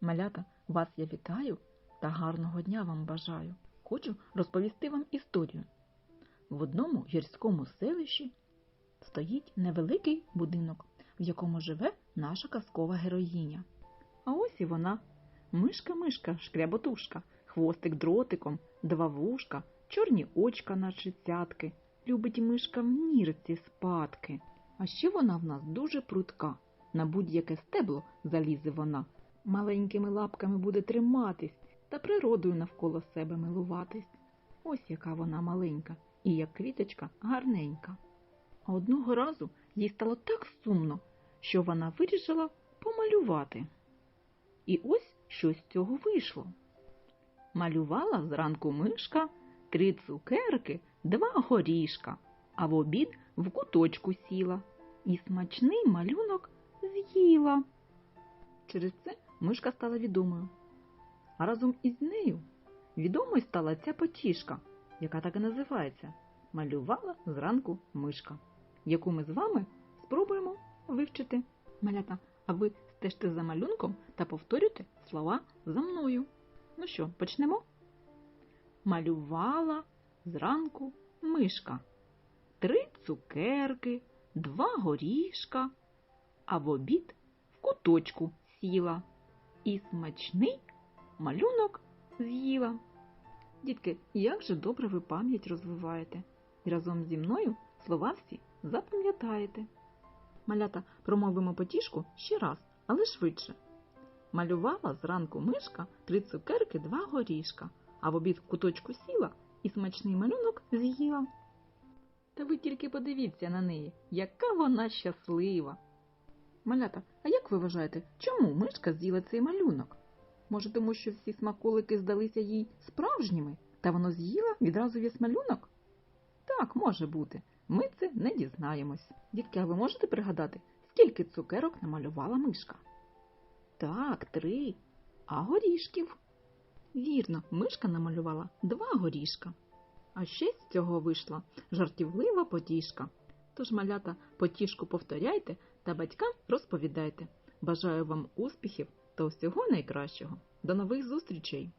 Малята, вас я вітаю та гарного дня вам бажаю. Хочу розповісти вам історію. В одному гірському селищі стоїть невеликий будинок, в якому живе наша казкова героїня. А ось і вона. Мишка-мишка, шкряботушка, хвостик дротиком, два вушка, чорні очка наче цятки. Любить мишка в нірці спадки. А ще вона в нас дуже прутка. На будь-яке стебло залізе вона. Маленькими лапками буде триматись та природою навколо себе милуватись. Ось яка вона маленька і як квіточка гарненька. А одного разу їй стало так сумно, що вона вирішила помалювати. І ось що з цього вийшло. Малювала зранку мишка три цукерки, два горішка, а в обід в куточку сіла і смачний малюнок з'їла. Через це мишка стала відомою. А разом із нею відомою стала ця потішка, яка так і називається Малювала зранку мишка, яку ми з вами спробуємо вивчити. Малята, а ви стежте за малюнком та повторюйте слова за мною. Ну що, почнемо? Малювала зранку мишка. Три цукерки, два горішка, а в обід в куточку сіла і смачний малюнок з'їла. Дітки, як же добре ви пам'ять розвиваєте, і разом зі мною слова всі запам'ятаєте. Малята промовимо потішку ще раз, але швидше. Малювала зранку мишка три цукерки, два горішка, а в обід в куточку сіла і смачний малюнок з'їла. Та ви тільки подивіться на неї, яка вона щаслива. Малята, а як ви вважаєте, чому мишка з'їла цей малюнок? Може, тому що всі смаколики здалися їй справжніми, та воно з'їла відразу весь малюнок? Так, може бути. Ми це не дізнаємось. Дітки, а ви можете пригадати, скільки цукерок намалювала мишка? Так, три. А горішків? Вірно, мишка намалювала два горішка. А ще з цього вийшла жартівлива потішка. Тож, малята, потішку повторяйте та батькам розповідайте. Бажаю вам успіхів та усього найкращого. До нових зустрічей!